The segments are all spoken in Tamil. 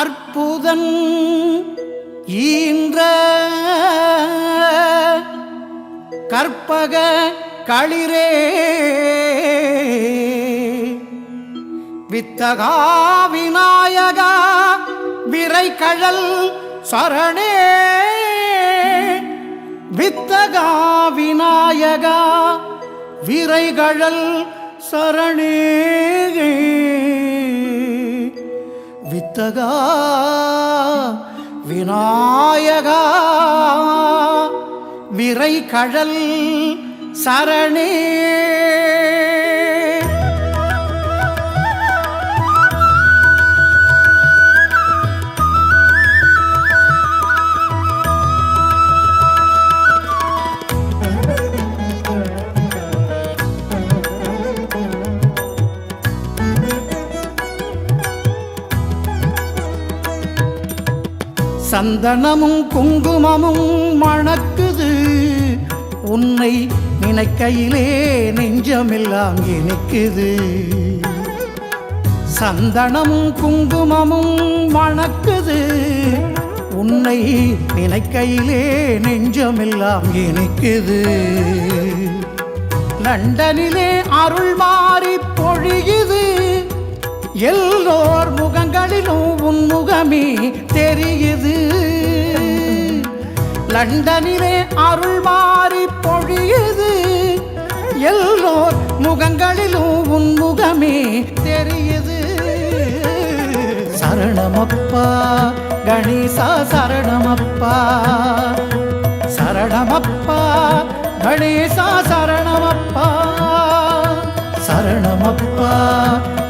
அற்புதன் ஈன்ற கற்பக களிரே. வித்தகா விநாயகா விரை கழல் சரணே. வித்தகா விநாயகா விரைகழல் சரணே. வித்தகா விநாயகா விரை கழல் சரணே சந்தனமும் குங்குமமும் மணக்குது. உன்னை நினைக்கையிலே நெஞ்சமெல்லாம் இனிக்குது. சந்தனமும் குங்குமமும் மணக்குது. உன்னை நினைக்கையிலே நெஞ்சமெல்லாம் இனிக்குது. லண்டனிலே அருள் மாறி பொழியுது. எல்லோர் முகங்களிலும் உன் தெரியுது. லண்டனிலே அருள் மாறி பொழியுது. எல்லோர் முகங்களிலும் உன் முகமே தெரியுது. சரணமப்பா கணேசா சரணமப்பா. சரணமப்பா கணேசா சரணமப்பா. சரணமப்பா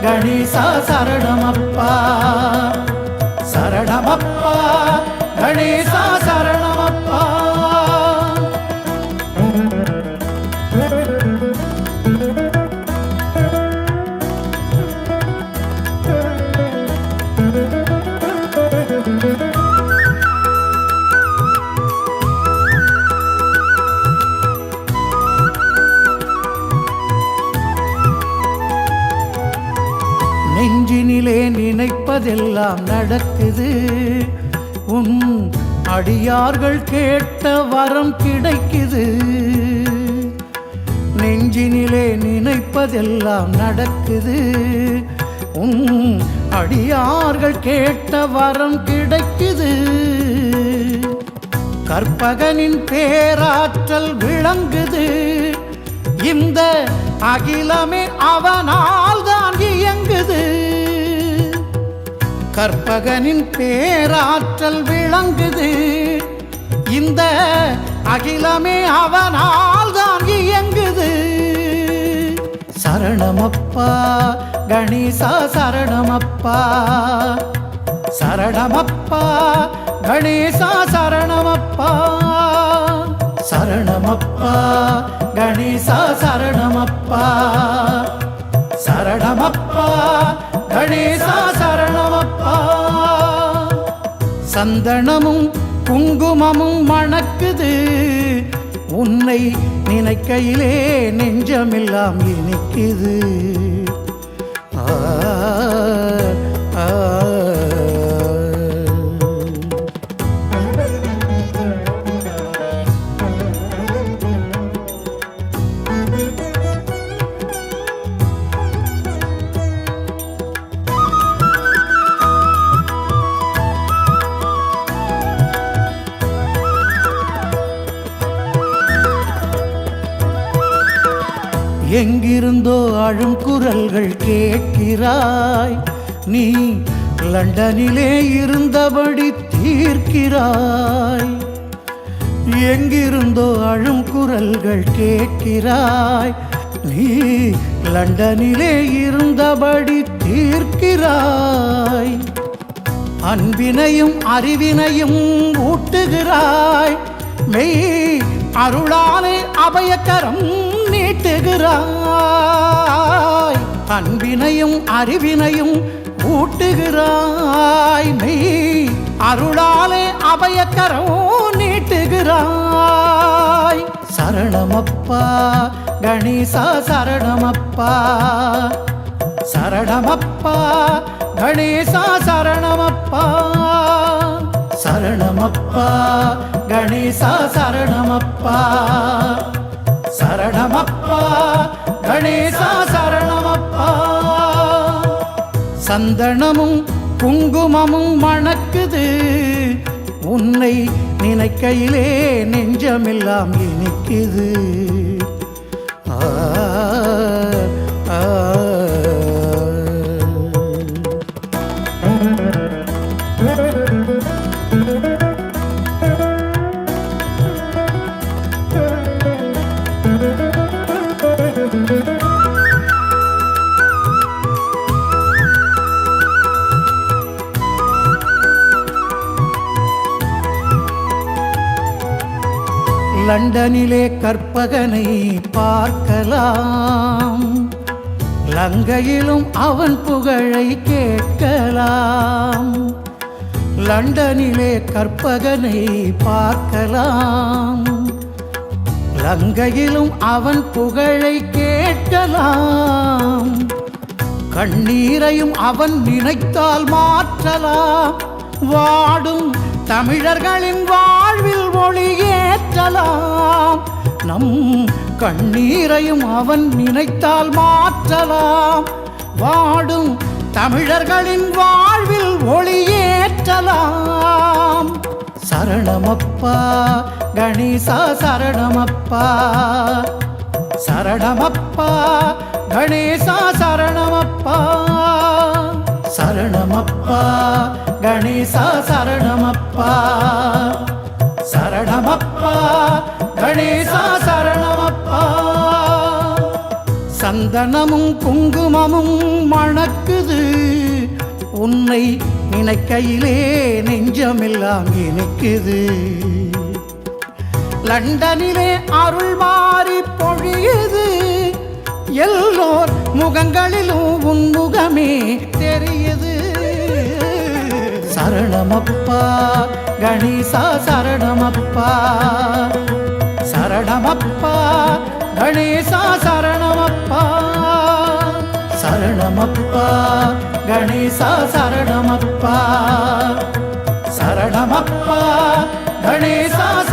கணேசா சரணமப்பா. சரணமப்பா கணேசா நெஞ்சினிலே நினைப்பதெல்லாம் நடக்குது. உன் அடியார்கள் கேட்ட வரம் கிடைக்குது. நெஞ்சினிலே நினைப்பதெல்லாம் நடக்குது. உன் அடியார்கள் கேட்ட வரம் கிடைக்குது. கற்பகனின் பேராற்றல் விளங்குது. இந்த அகிலமே அவனா கற்பகனின் பேராற்றல் விளங்குது. இந்த அகிலமே அவனால் தான் இயங்குது. சரணமப்பா கணேசா சரணமப்பா. சரணமப்பா கணேசா சரணமப்பா. சரணமப்பா கணேசா சரணமப்பா. சரணமப்பா கணேசா சந்தனமும் குங்குமமும் மணக்குது. உன்னை நினைக்கையிலே நெஞ்சமெல்லாம் இனிக்குது. எங்கிருந்தோ அழும் குரல்கள் கேட்கிறாய். நீ லண்டனிலே இருந்தபடி தீர்க்கிறாய். எங்கிருந்தோ அழும் குரல்கள் கேட்கிறாய். நீ லண்டனிலே இருந்தபடி தீர்க்கிறாய். அன்பினையும் அறிவினையும் ஊட்டுகிறாய். மெய் அருளாலே அபயக்கரம் நீட்டுகிறாய் அன்பினையும் அறிவினையும் ஊட்டுகிறாய். நீ அருளாலே அபயக்கரம் நீட்டுகிறாய். சரணமப்பா கணேசா சரணமப்பா. சரணமப்பா கணேசா சரணமப்பா. சரணமப்பா கணேசா சரணமப்பா. சந்தனமும் குங்குமமும் மணக்குது. உன்னை நினைக்கையிலே நெஞ்சமெல்லாம் இனிக்குது. ஆ, லண்டனிலே கற்பகனை பார்க்கலாம். லங்கையிலும் அவன் புகழை கேட்கலாம். லண்டனிலே கற்பகனை பார்க்கலாம். லங்கையிலும் அவன் புகழை கேட்கலாம். கண்ணீரையும் அவன் நினைத்தால் மாற்றலாம். வாடும் தமிழர்களின் வா ஒளியேற்றலாம் நம் கண்ணீரையும் அவன் நினைத்தால் மாற்றலாம். வாடும் தமிழர்களின் வாழ்வில் ஒளியேற்றலாம். சரணமப்பா கணேசா சரணமப்பா. சரணமப்பா கணேசா சரணமப்பா. சரணமப்பா கணேசா சரணமப்பா. சந்தனமும் குங்குமமும் மணக்குது. உன்னை நினைக்கையிலே நெஞ்சமெல்லாம் இணைக்குது. லண்டனிலே அருள் மாறி பொழியுது. எல்லோர் முகங்களிலும் உன் முகமே தெரியுது. சரணமப்பா கணேசா சரணமப்பா. சரணமப்பா கணேசா சரண சரணமப்பா. கணேசா சரணமப்பா. சரணமப்பா. கணேசா